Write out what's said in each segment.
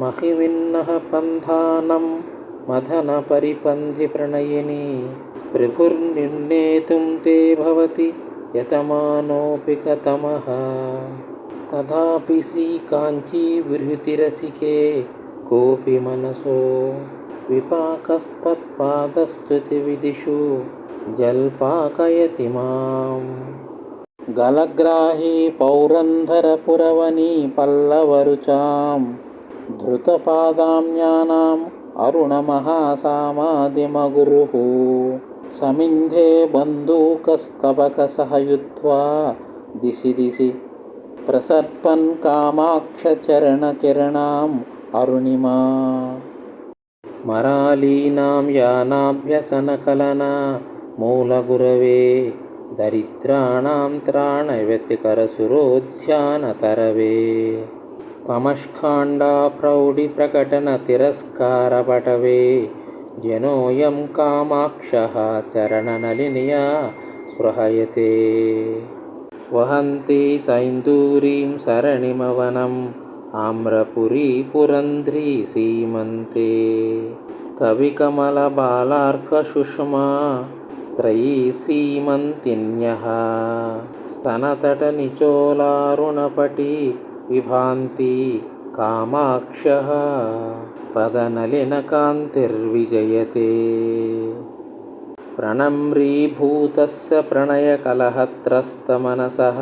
महिमिन्नः पन्थानं मदनपरिपन्थिप्रणयिनी। प्रभुर्निर्णेतुं ते भवति यतमानोऽपि कतमः। तथापि श्रीकाञ्चीविहृतिरसिके कोऽपि मनसो विपाकस्तत्पादस्तुतिविदिषु जल्पाकयति माम्। गलग्राही पौरन्धरपुरवनी पल्लवरुचां धृतपादाम्यानाम् अरुणमहासामादिमगुरुः। समिन्धे बन्दूकस्तबकसहयुत्वा दिशि दिशि प्रसर्पन् कामाक्षचरणकिरणाम् अरुणिमा। मरालीनां यानाभ्यसनकलना मूलगुरवे दरिद्राणां त्राणव्यतिकरसुरोध्यानतरवे तमष्काण्डाप्रौढिप्रकटनतिरस्कारपटवे जनोऽयं कामाक्षः चरणनलिनया स्पृहयते। वहन्ति सैन्दूरीं सरणिमवनम् आम्रपुरी पुरन्ध्री सीमन्ते। कविकमलबालार्कसुषमा त्रयी सीमन्तिन्यः। स्तनतटनिचोलारुणपटी विभान्ति कामाक्षः पदनलिनकान्तिर्विजयते। प्रणम्रीभूतस्य प्रणयकलहत्रस्तमनसः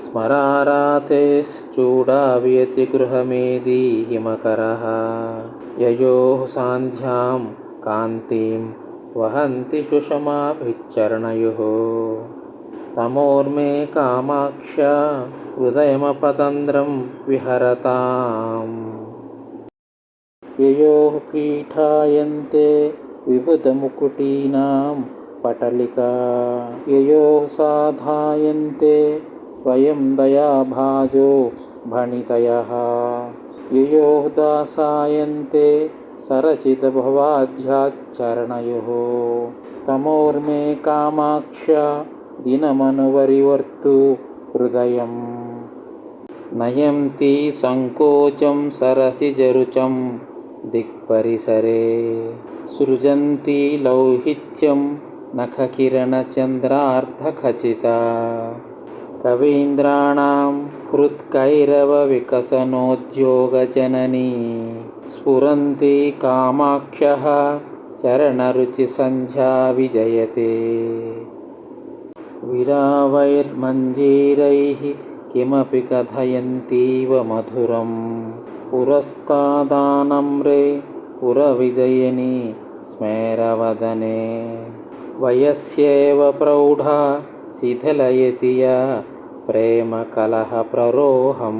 स्मरारातेश्चूडाव्यतिगृहमेदी हिमकरः। ययोः सान्ध्यां कान्तिं वहन्ति सुषमाभिच्चरणयोः తమోర్మే కామాక్ష హృదయమపతంద్రం విహరతాం. యయో పీఠాయంతే విబుధముకుటీనాం పటలికా. యయో సాధాయంతే స్వయం దయాభాజో భణితయ. యయో దాసాయంతే సరచితభవాధ్యాచరణయో తమోర్మే కామాక్ష दिनमनुवरिवर्तु हृदयम्। नयन्ति सङ्कोचं सरसिजरुचं दिक्परिसरे। सृजन्ति लौहित्यं नखकिरणचन्द्रार्धखचिता कवीन्द्राणां हृत्कैरवविकसनोद्योगजननी। स्फुरन्ति कामाक्षः चरणरुचिसन्ध्या विजयते विरावैर्मञ्जीरैः किमपि कथयन्तीव मधुरं पुरस्तादानम्रे पुरविजयिनी स्मेरवदने। वयस्येव प्रौढा शिथिलयति या प्रेमकलहप्ररोहं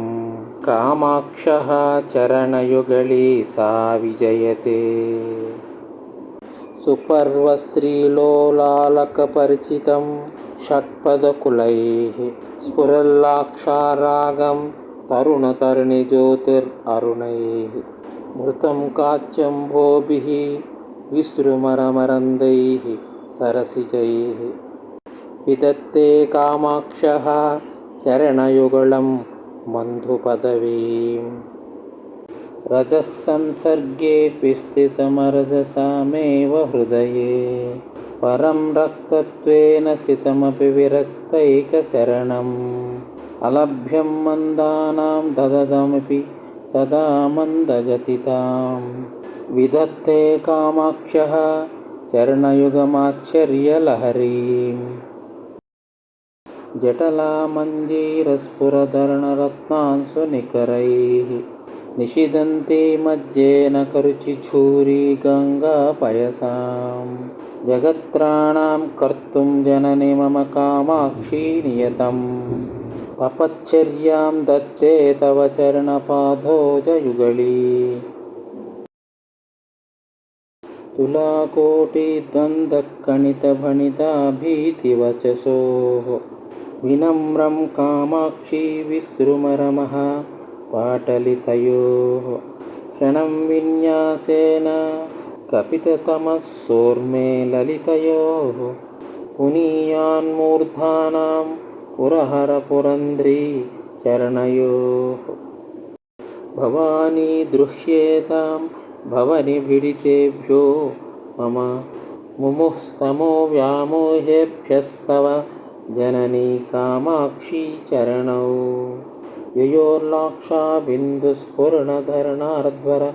कामाक्षः चरणयुगली सा विजयते। सुपर्वस्त्रीलोलालकपरिचितं षट्पदकुलैः स्फुरल्लाक्षारागं तरुणतरुणिज्योतिररुणैः मृतं काच्यम्भोभिः विसृमरमरन्दैः सरसिजैः विदत्ते कामाक्षः चरणयुगलं मन्धुपदवीम्। रजः संसर्गेऽपि स्थितमरजसामेव हृदये परं रक्तत्वेन सितमपि विरक्तैकशरणम्। अलभ्यं मन्दानां दददमपि सदा मन्दगतितां विधत्ते कामाक्षः चरणयुगमाश्चर्यलहरीम् जटलामञ्जीरस्फुरधर्णरत्नांसुनिकरैः। निषिदन्ति मज्जेन करुचिछूरी गङ्गापयसां जगत्राणां कर्तुं जननि मम कामाक्षी नियतम्। पपच्चर्यां दत्ते तव चरणपादोजयुगली तुलाकोटिद्वन्द्वकणितभणिता भीतिवचसोः विनम्रं कामाक्षी विसृमरमः पाटलितयोः। क्षणं विन्यासेन कपिततमः सोर्मे ललितयोः पुनीयान्मूर्धानां पुरहरपुरन्ध्री चरणयोः। भवानी दृह्येतां भवनिभिडितेभ्यो मम मुमुस्तमो व्यामोहेभ्यस्तव जननी कामाक्षी चरणौ। ययोर्लाक्षाबिन्दुस्फुरणधरणार्ध्वर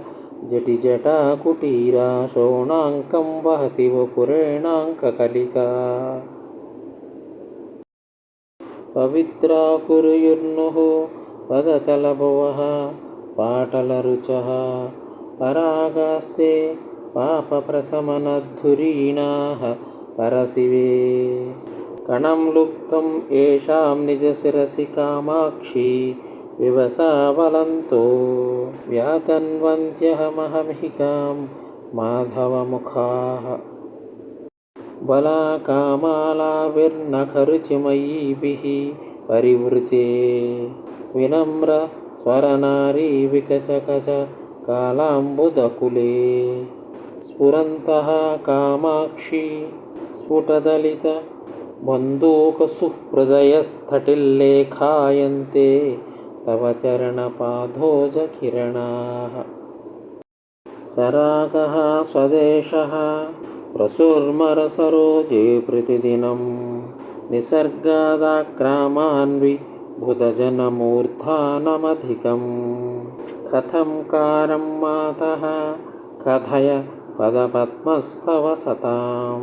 जटिजटाकुटीरा शोणाङ्कं वहति वपुरेणाङ्ककलिका। पवित्रा कुरुयुर्नुः पदतलभुवः पाटलरुचः परागास्ते पापप्रशमनद्धुरीणाः परशिवे कणं लुप्तं येषां निजशिरसि कामाक्षी వివసావలంతో వ్యాతన్వంత్యహమహమికాం మాధవముఖా బలాకామాలావిర్నఖరుచిమయీభిः పరివృతే వినమ్ర స్వరనారీ వికచకచ కాలాంబుదకులే స్ఫురంతః కామాక్షి స్ఫుటదలిత బంధూకసుహృదయస్థటిల్లేఖాయంతే तव चरणपादोजकिरणाः सरागः स्वदेशः प्रसुर्मरसरोजे प्रतिदिनं। निसर्गादाक्रामान्विबुधजनमूर्धानमधिकं कथं कारं मातः कथय पदपद्मस्तव सतां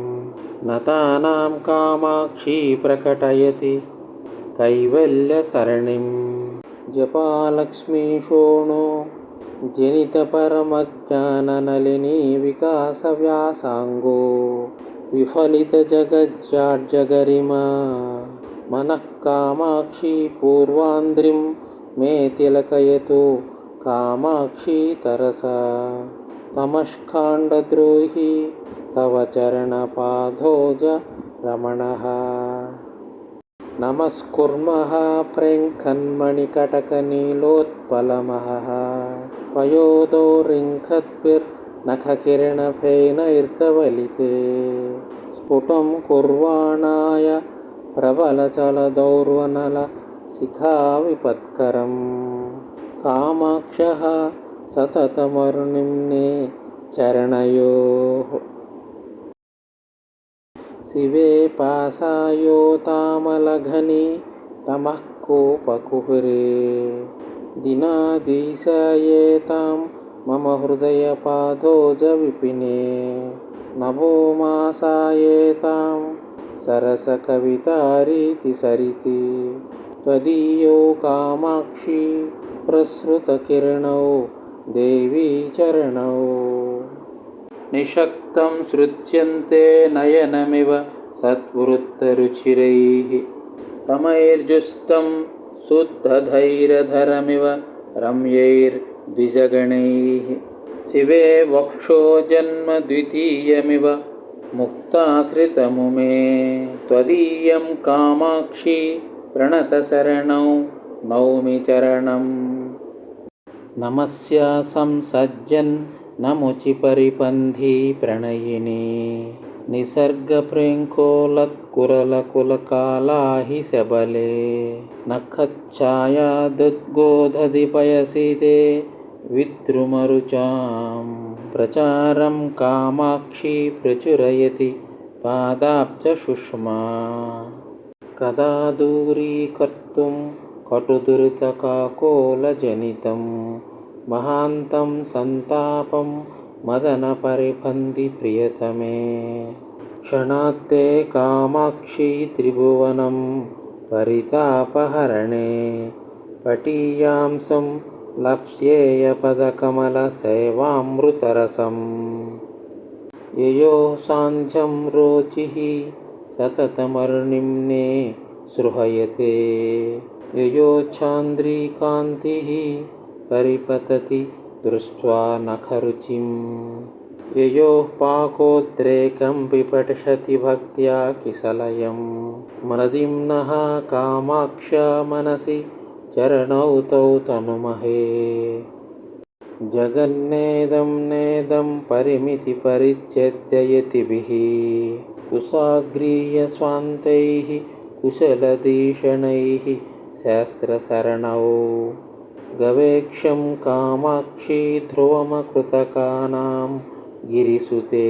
नतानां कामाक्षी प्रकटयति कैवल्यसरणिं जपालक्ष्मीशोणो जनितपरमज्ञाननलिनी विकासव्यासाङ्गो विफलितजगज्जाड्जगरिमा मनः कामाक्षी पूर्वान्द्रिं मे तिलकयतु कामाक्षी तरसा तमष्काण्डद्रोही तव चरणपादोज रमणः नमस्कुर्मः प्रेङ्खन्मणिकटकनीलोत्पलमहः पयोदो रिङ्खद्भिर्नखकिरणफेनैर्धवलिते स्फुटं कुर्वाणाय प्रबलचलदौर्वनलशिखाविपत्करं कामाक्षः सततमरुनिम्ने चरणयोः शिवे पासायोतामलघनी तमः कोपकुहुरे। दिनादिशयेतां मम हृदयपादोजविपिने। नभो मासायेतां सरसकवितारीति सरिति त्वदीयो कामाक्षी प्रसृतकिरणौ देवी चरणौ निषक्तं सृज्यन्ते नयनमिव सत्वृत्तरुचिरैः समैर्जुष्टं शुद्धधैर्यधरमिव रम्यैर्द्विजगणैः। शिवे वक्षो जन्म द्वितीयमिव मुक्ताश्रितमुमे। त्वदीयं कामाक्षी प्रणतशरणौ नौमि चरणम्। नमस्य संसज्जन् नमुचि परिपन्थी प्रणयिनी। निसर्गप्रेङ्कोलत्कुरलकुलकाला हि सबले। नखच्छायादुद्गोधधिपयसि ते विद्रुमरुचां। प्रचारं कामाक्षी प्रचुरयति पादाब्जसुष्मा। कदा दूरीकर्तुं कटुदुरितकाकोलजनितं महान्तं सन्तापं मदनपरिपन्थि प्रियतमे। क्षणात्ते कामाक्षी त्रिभुवनं परितापहरणे। पटीयांसं लप्स्येयपदकमलसेवामृतरसं ययो सान्ध्यं रोचिः सततमर्निम्ने सृहयते। ययोच्छान्द्रीकान्तिः परिपतति दृष्ट्वा नखरुचिं ययोः पाकोद्रेकं विपठति भक्त्या किसलयं मृदिम्नः कामाक्ष मनसि चरणौ तौ तनुमहे जगन्नेदं नेदं परिमितिपरित्यज्ययतिभिः कुशाग्रीयस्वान्तैः कुशलदीषणैः सहस्रसरणौ गवेक्षं कामाक्षी ध्रुवमकृतकानां गिरिसुते।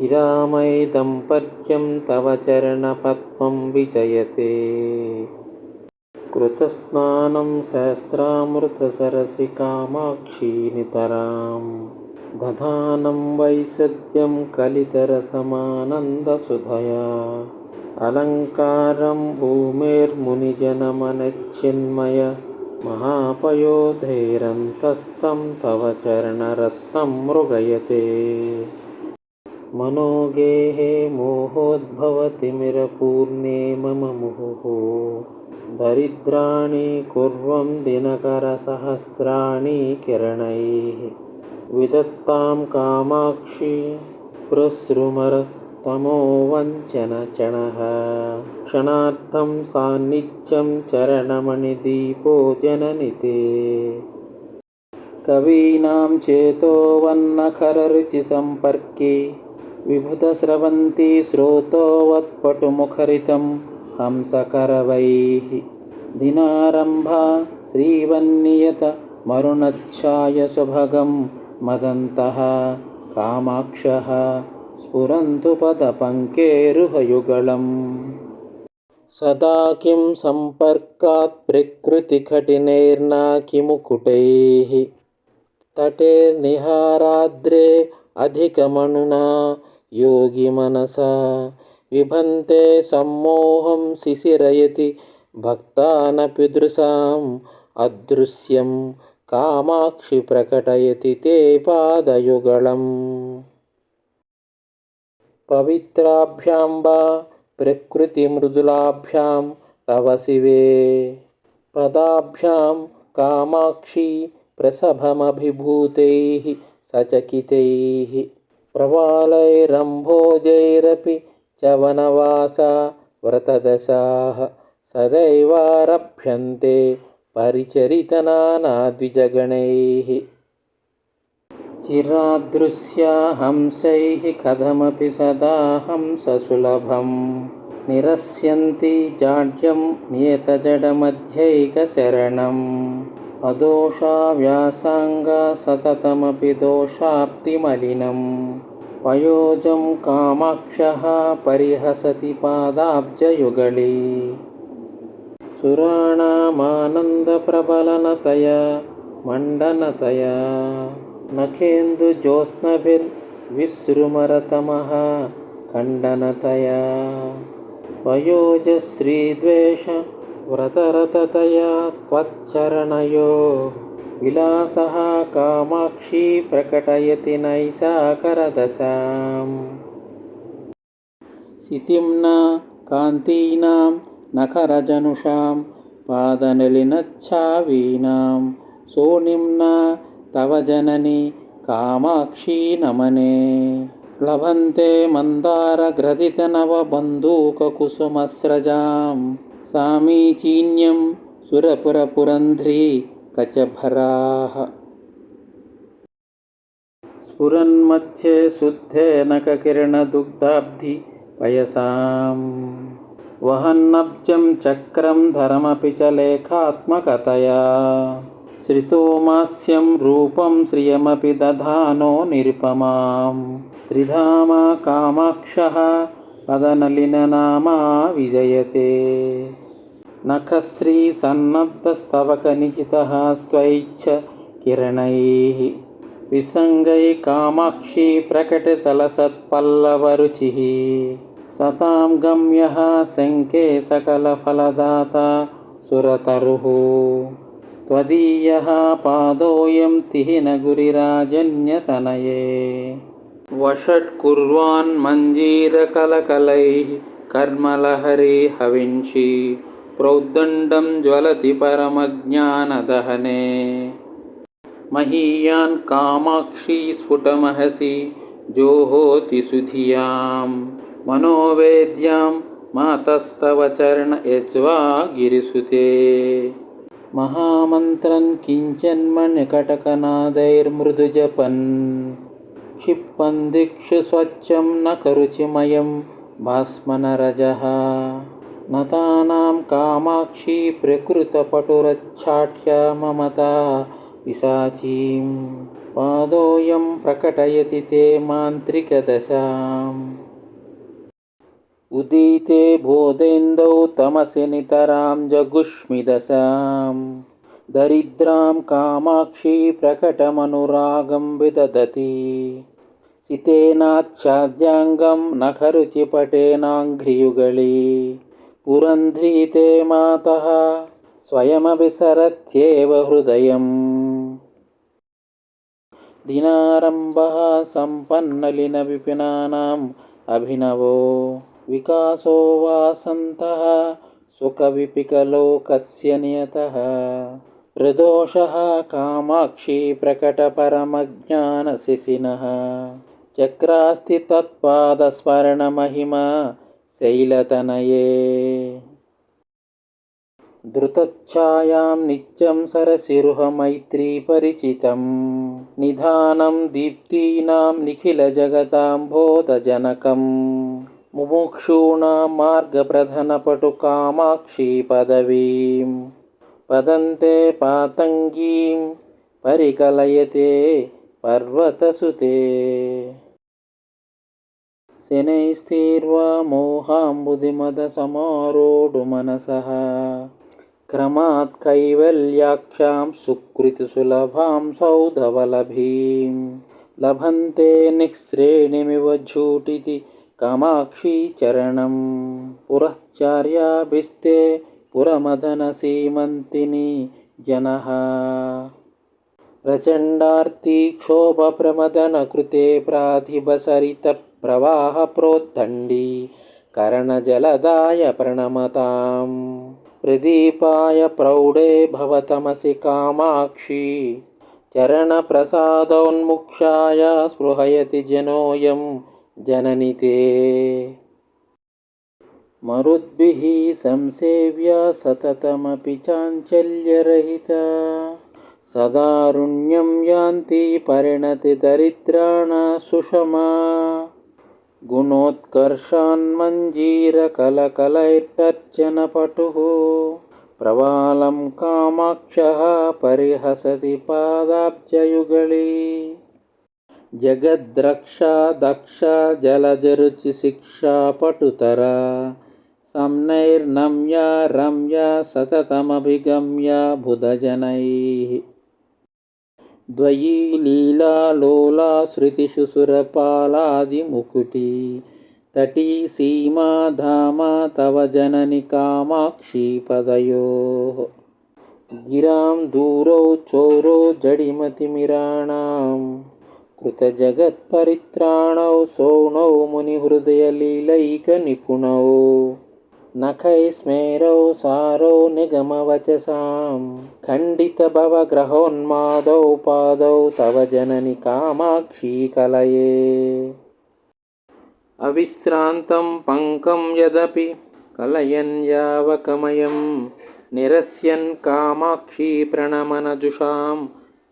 हिरामयदम्पत्यं तव चरणपद्मं विजयते। कृतस्नानं सहस्रामृतसरसि कामाक्षी नितरां दधानं वैसद्यं कलितरसमानन्दसुधया। अलङ्कारं भूमेर्मुनिजनमनच्छिन्मय महापयोधैरन्तस्तं तव चरणरत्नं मृगयते। मनोगेहे मोहोद्भवतिमिरपूर्णे मम मुहुः। दरिद्राणि कुर्वं दिनकरसहस्राणि किरणैः। विदत्तां कामाक्षि प्रसृमर तमो वञ्चनचणः क्षणार्थं सान्निध्यं चरणमणिदीपो जननि ते कवीनां चेतोवन्नखररुचिसम्पर्के विभुतस्रवन्ती स्रोतोवत्पटुमुखरितं हंसकरवैः। दिनारम्भा श्रीवन्नियत मरुणच्छाय सुभगं मदन्तः कामाक्षः स्फुरन्तु पदपङ्केरुहयुगलम् सदा किं सम्पर्कात् प्रकृतिकठिनैर्ना किमुकुटैः तटेर्निहाराद्रे अधिकमणुना योगिमनसा विभन्ते सम्मोहं शिशिरयति भक्तानपि दृशाम् अदृश्यं कामाक्षि प्रकटयति ते पादयुगळम् पवित्राभ्यां वा प्रकृतिमृदुलाभ्यां तव शिवे। पदाभ्यां कामाक्षी प्रसभमभिभूतैः सचकितैः। प्रवालैरम्भोजैरपि च वनवासा व्रतदशाः सदैवारभ्यन्ते परिचरितनानाद्विजगणैः चिरादृश्या हंसैः कथमपि सदा हंससुलभं। निरस्यन्ति जाड्यं नियतजडमध्यैकशरणम् अदोषा व्यासाङ्गा सततमपि दोषाप्तिमलिनं। पयोजं कामाक्षः परिहसति पादाब्जयुगले। सुराणामानन्दप्रबलनतया मण्डनतया నఖేందు జ్యోత్స్నభిర్ విశృమరతమః ఖండనతయా. వయోజశ్రీద్వేష వ్రతరతతయా త్వచ్చరణయో. విలాసः కామాక్షి ప్రకటయతి నైసాకరదశాం సితింనా కాంతీనాం నఖరజనుషాం పాదనలినచ్చావీనాం. సోనిమ్నా तव जननि कामाक्षी नमने। लभन्ते मन्दारघ्रथितनवबन्धूककुसुमस्रजां सामीचीन्यं सुरपुरपुरन्ध्री कचभराः। स्फुरन्मध्ये शुद्धे नखकिरणदुग्धाब्धि पयसां वहन्नब्जं चक्रं धरमपि च लेखात्मकतया श्रितोमास्यं रूपं श्रियमपि दधानो निरुपमां त्रिधामा कामाक्षः पदनलिननामा विजयते नखश्रीसन्नद्धस्तवकनिचितः स्वैच्छ किरणैः विसङ्गै कामाक्षी प्रकटितलसत्पल्लवरुचिः सतां गम्यः शङ्के सकलफलदाता सुरतरुः त्वदीयः पादोऽयं तिहिनगुरिराजन्यतनये वषट्कुर्वान्मञ्जीरकलकलैः कर्मलहरी हविंषि प्रोद्दण्डं ज्वलति परमज्ञानदहने। महीयान् कामाक्षी स्फुटमहसि जोहोति सुधियां। मनोवेद्यां मातस्तव चरण यज्वा गिरिसुते महामन्त्रं किञ्चन्मणिकटकनादैर्मृदुजपन् क्षिप्पन् दिक्षु स्वच्छं न करुचिमयं भास्मनरजः नतानां कामाक्षी प्रकृतपटुरच्छाठ्य ममता पिशाचीं पादोऽयं प्रकटयति ते मान्त्रिकदशाम् उदीते बोधेन्दौ तमसि नितरां जगुष्मिदशां दरिद्रां कामाक्षी प्रकटमनुरागं विदधति। सितेनाच्छाद्याङ्गं नखरुचिपटेनाङ्घ्रियुगली पुरन्ध्री ते मातः स्वयमभिसरत्येव हृदयम्। दिनारम्भः सम्पन्नलिनविपिनानाम् अभिनवो विकासो वासन्तः सुखविपिकलोकस्य नियतः प्रदोषः कामाक्षी प्रकटपरमज्ञानशिशिनः चक्रास्ति तत्पादस्मरणमहिमा शैलतनये धृतच्छायां नित्यं सरसिरुहमैत्रीपरिचितं निधानं दीप्तीनां निखिलजगतां बोधजनकम् मुमुक्षूणां मार्गप्रधनपटुकामाक्षी पदवीं पदन्ते पातङ्गीं परिकलयते पर्वतसुते। शनैस्तीर्वा मोहाम्बुधिमदसमारोढुमनसः। क्रमात् कैवल्याख्यां सुकृतिसुलभां सौधवलभीं लभन्ते निःश्रेणिमिव झूटिति कामाक्षी चरणं पुरश्चार्याभिस्ते पुरमदनसीमन्तिनि जनः प्रचण्डार्ती क्षोभप्रमदनकृते प्राधिबसरितप्रवाहप्रोत्तण्डी करणजलदाय प्रणमताम् प्रदीपाय प्रौढे भवतमसि कामाक्षी चरणप्रसादोन्मुक्षाय स्पृहयति जनोऽयं जननि ते मरुद्भिः संसेव्या सततमपि चाञ्चल्यरहिता। सदारुण्यं यान्ति परिणतिदरिद्राण सुषमा। गुणोत्कर्षान्मञ्जीरकलकलैर्तर्जनपटुः। प्रवालं कामाक्षः परिहसति पादाब्जयुगली जगद्रक्षा दक्षा जलजरुचिशिक्षा पटुतरा संनैर्नम्या रम्या सततमभिगम्या बुधजनैः द्वयी लीलालोला श्रुतिषु सुरपालादिमुकुटी तटी सीमा धामा तव जननि कामाक्षी पदयोः गिरां दूरौ चोरो जडिमतिमिराणां कृतजगत्परित्राणौ सौणौ मुनिहृदयलीलैकनिपुणौ नखैस्मेरौ सारौ निगमवचसां खण्डितभवग्रहोन्मादौ पादौ तव जननि कामाक्षी कलये अविश्रान्तं पङ्कं यदपि कलयन् यावकमयं निरस्यन् कामाक्षी प्रणमनजुषां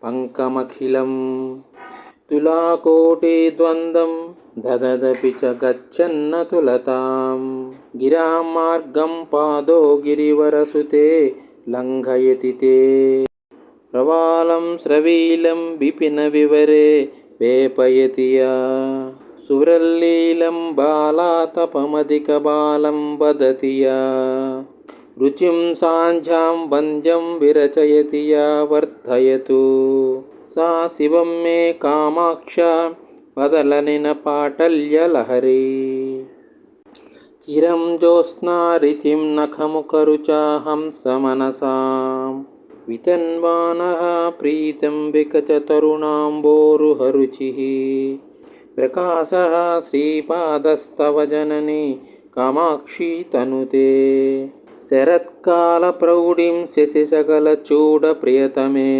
पङ्कमखिलम् तुलाकोटिद्वन्द्वं दददपि च गच्छन्न तुलतां गिरां मार्गं पादो गिरिवरसुते लङ्घयति ते प्रवालं स्रवीलं विपिनविवरे वेपयति या सुरल्लीलं बालातपमधिकबालं वदति या रुचिं साञ्झां वन्द्यं विरचयति या वर्धयतु सा शिवं मे कामाक्ष वदलनिनपाटल्यलहरी किरं ज्योत्स्नारिथिं नखमुखरुचाहं समनसां वितन्वानः प्रीतं विकचतरुणाम्बोरुहरुचिः प्रकाशः श्रीपादस्तव जननि कामाक्षी तनुते शरत्कालप्रौढिं शशिसकलचूडप्रियतमे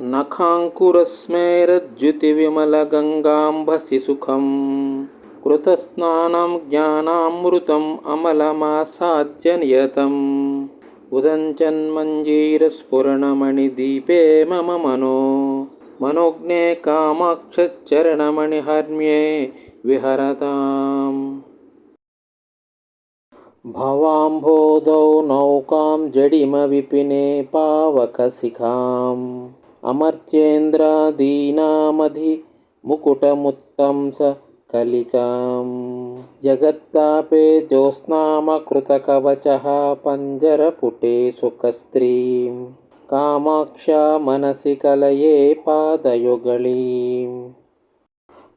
नखाङ्कुरस्मेरज्युतिविमलगङ्गाम्भसि सुखं कृतस्नानं ज्ञानामृतम् अमलमासाद्य नियतम्। उदञ्चन्मञ्जीरस्फुरणमणिदीपे मम मनो। मनोज्ञे कामाक्षचरणमणिहर्म्ये विहरताम्। भवाम्भोधौ नौकां जडिमविपिने पावकशिखाम् అమర్త్యేంద్రాదీనామధి ముకుటముత్తంస కలికాం. జగత్తాపే జ్యోత్స్నామకృతకవచ పంజరపుటే సుఖస్త్రీం. కామాక్షా మనసి కలయే పాదయుగళీం.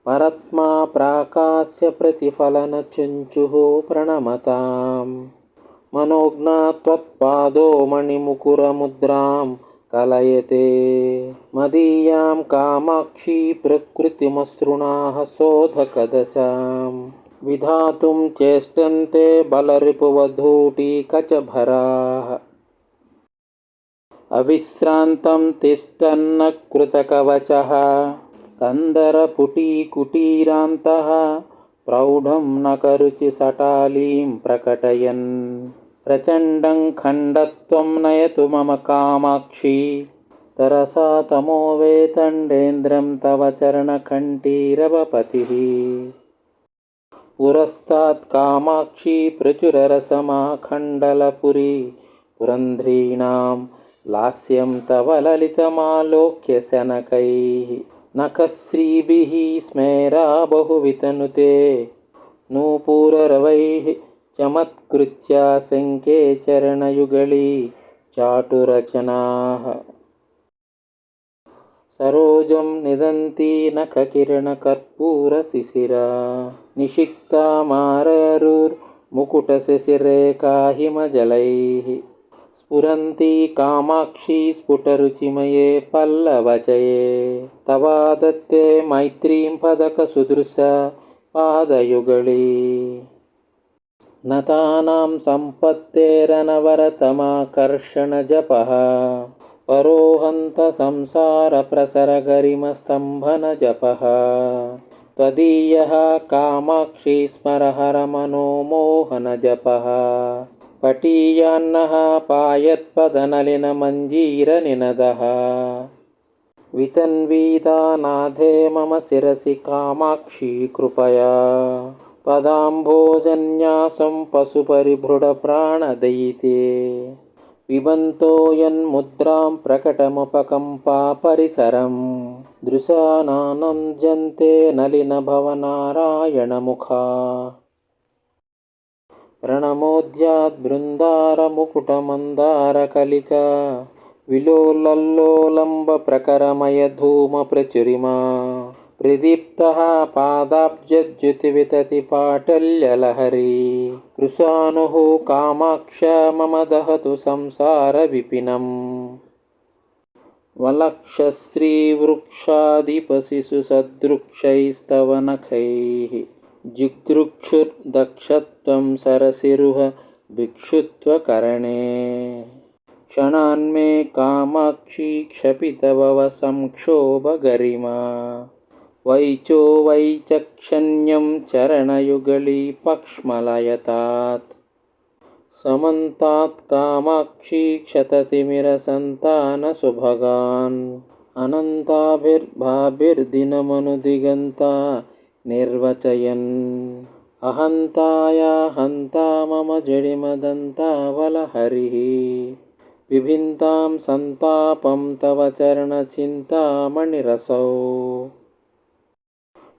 పరత్మా ప్రాకాస్య ప్రతిఫలనచుంచు ప్రణమతాం. మనోజ్ఞాత్వత్పాదో మణిముకురముద్రాం. कलयते मदीयां कामाक्षी प्रकृतिमसृणाः शोधकदशां विधातुं चेष्टन्ते बलरिपुवधूटिकचभराः अविश्रान्तं तिष्ठन्न कृतकवचः कन्दरपुटीकुटीरान्तः प्रौढं नकरुचिसटालीं प्रकटयन् प्रचण्डं खण्डत्वं नयतु मम कामाक्षी तरसा तमोवेतण्डेन्द्रं तव चरणकण्ठीरवपतिः पुरस्तात् कामाक्षी प्रचुररसमाखण्डलपुरी पुरन्ध्रीणां लास्यं तव ललितमालोक्य शनकैः नखश्रीभिः स्मेरा बहुवितनुते नूपुररवैः चमत्कृत्या शङ्के चरणयुगळी चाटुरचनाः सरोजं निदन्ती नखकिरणकर्पूरशिशिरा निषिक्ता माररुर्मुकुटशिशिरेखा हिमजलैः स्फुरन्ती कामाक्षी स्फुटरुचिमये पल्लवचये तवादत्ते मैत्रीं पदकसुदृश पादयुगळी नतानां सम्पत्तेरनवरतमाकर्षणजपः। परोहन्तसंसारप्रसरगरिमस्तम्भनजपः। त्वदीयः कामाक्षी स्मरहरमनोमोहनजपः। पटीयान्नः पायत्पदनलिनमञ्जीरनिनदः। वितन्वीतानाथे मम शिरसि कामाक्षी कृपया పదాంభోజన్యాసం పశుపరిభృఢప్రాణదయితే పిబంతో యన్ముద్రాం ప్రకటముపకంపా పరిసరం దృశానానంద్యంతే నలినభవనారాయణముఖా ప్రణమోద్యాద్బృందారముకుటమందారకలిక విలోలల్లోలంబ ప్రకరమయ ధూమ ప్రచురిమా प्रदीप्तः पादाब्जद्युतिविततिपाटल्यलहरी कृशानुः कामाक्ष मम दहतु संसारविपिनम्। वलक्षश्रीवृक्षादिपशिशुसदृक्षैस्तव नखैः जिगृक्षुर्दक्षत्वं सरसिरुह भिक्षुत्वकरणे। क्षणान्मे कामाक्षी क्षपितभव संक्षोभगरिमा वैचो वैचक्षण्यं चरणयुगली पक्ष्मलयतात्। समन्तात् कामाक्षी क्षततिमिरसन्तानसुभगान्। अनन्ताभिर्भाभिर्दिनमनुदिगन्ता निर्वचयन्। अहन्ताया हन्ता मम जडिमदन्तावलहरिः विभिन्तां सन्तापं तव चरणचिन्तामणिरसौ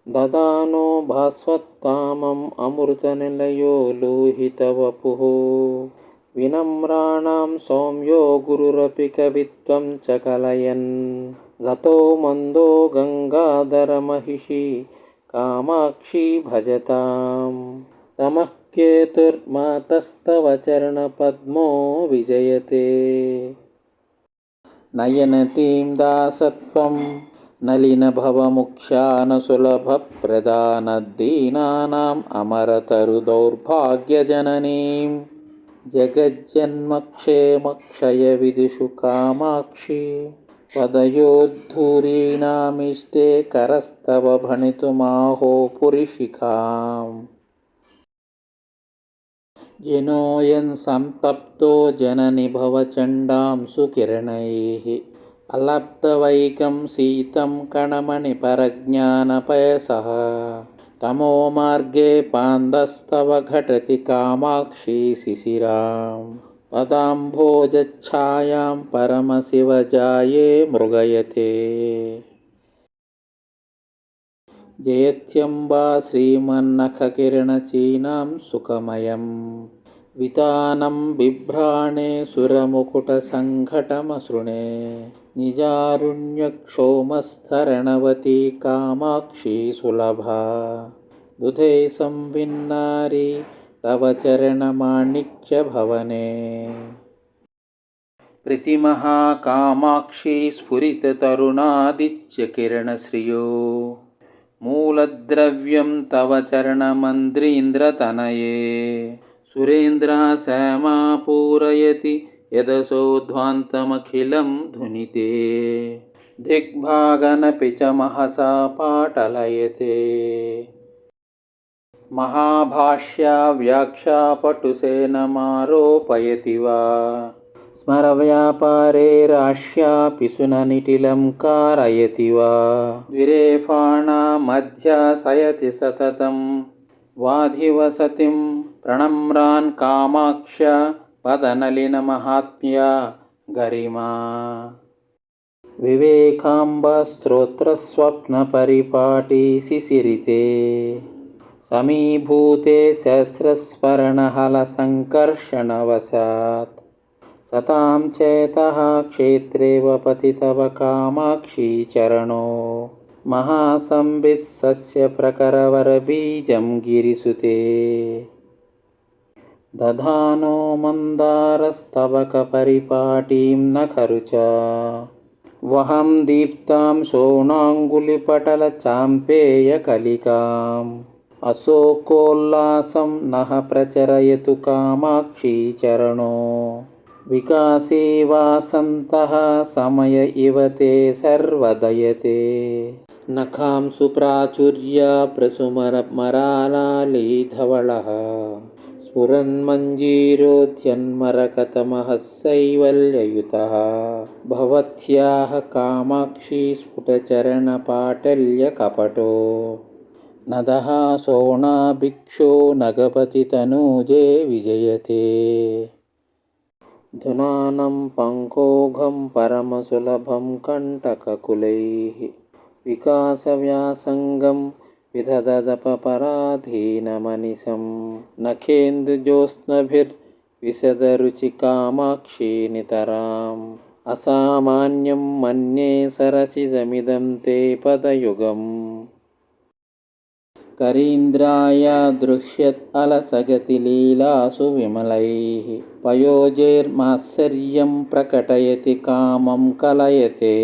ददानो भास्वत्तामम् अमृतनिलयो लोहितवपुः विनम्राणां सौम्यो गुरुरपि कवित्वं च कलयन्। गतो मन्दो गङ्गाधरमहिषी कामाक्षी भजतां तमः केतुर्मातस्तव चरणपद्मो विजयते। नयनतीं दासत्वं नलिनभवमुख्यानसुलभप्रदानदीनानाम् अमरतरुदौर्भाग्यजननीं जगज्जन्मक्षेमक्षयविदुषु कामाक्षी पदयोद्धूरीणामिष्टे करस्तव भणितुमाहो पुरिशिखाम् जिनोयन् सन्तप्तो जननि भवचण्डां सुकिरणैः अलब्धवैकं शीतं कणमणिपरज्ञानपयसः। तमो मार्गे पान्दस्तव घटति कामाक्षी शिशिरां पदाम्भोजच्छायां परमशिवजाये मृगयते। जयत्यम्बा श्रीमन्नखकिरणचीनां सुखमयम्। वितानं बिभ्राणे सुरमुकुटसङ्घटमसृणे निजारुण्यक्षोमस्तरणवती कामाक्षी सुलभा। बुधे संविन्नारी तव चरणमाणिक्यभवने प्रीतिमहाकामाक्षी स्फुरिततरुणादित्यकिरणश्रियो मूलद्रव्यं तव चरणमन्त्रीन्द्रतनये सुरेन्द्रासमा पूरयति यदसोध्वान्तमखिलं धुनिते दिग्भागनपि च महसा पाटलयते। महाभाष्या व्याख्यापटुसेनमारोपयति वा। स्मरव्यापारे राश्यापि सुननिटिलं कारयति वा। द्विरेफाणा मध्यासयति सततं वाधिवसतिं प्रणम्रान् कामाक्ष्य पदनलिनमहात्म्या गरिमा विवेकाम्बस्त्रोत्रस्वप्नपरिपाटी शिशिरिते समीभूते सहस्रस्मरणहलसङ्कर्षणवशात् सतां चेतः क्षेत्रे वपति तव कामाक्षी चरणो महासंवित्सस्य प्रकरवरबीजं गिरिसुते दधानो मन्दारस्तवकपरिपाटीं नखरुचा वहं दीप्तां शोणाङ्गुलिपटलचाम्पेयकलिकाम्। अशोकोल्लासं नः प्रचरयतु कामाक्षी चरणो। विकासे वासन्तः समय इव ते सर्वदयते। नखां सुप्राचुर्या प्रसुमरमरालालीधवळः स्फुरन्मञ्जीरोध्यन्मरकतमः सैवल्ययुतः भवत्याः कामाक्षी स्फुटचरणपाटल्यकपटो। नदः सोणाभिक्षो नगपतितनूजे विजयते। धुनानं पङ्कोघं परमसुलभं कण्टककुलैः। विकासव्यासङ्गं विदधदपराधीनमनिशं नखेन्दुजोत्स्नभिर्विशदरुचिकामाक्षी नितराम् असामान्यं मन्ये सरसिजमिदं ते पदयुगम्। करीन्द्राय दृश्यत् अलसगतिलीलासु विमलैः। पयोजैर्मात्सर्यं प्रकटयति कामं कलयते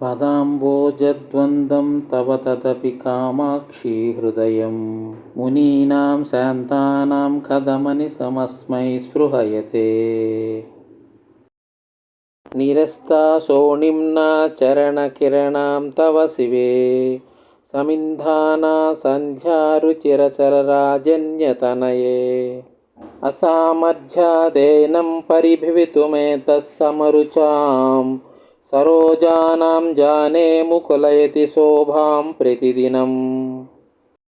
पदाम्बोजद्वन्द्वं तव तदपि कामाक्षी हृदयं मुनीनां शान्तानां कदमनिशमस्मै स्पृहयते। निरस्ता शोणिम्ना चरणकिरणां तव शिवे। समिन्धाना सन्ध्यारुचिरचरराजन्यतनये असामर्थ्यादेनं परिभवितुमेतः समरुचां सरोजानां जाने मुकुलयति शोभां प्रतिदिनम्।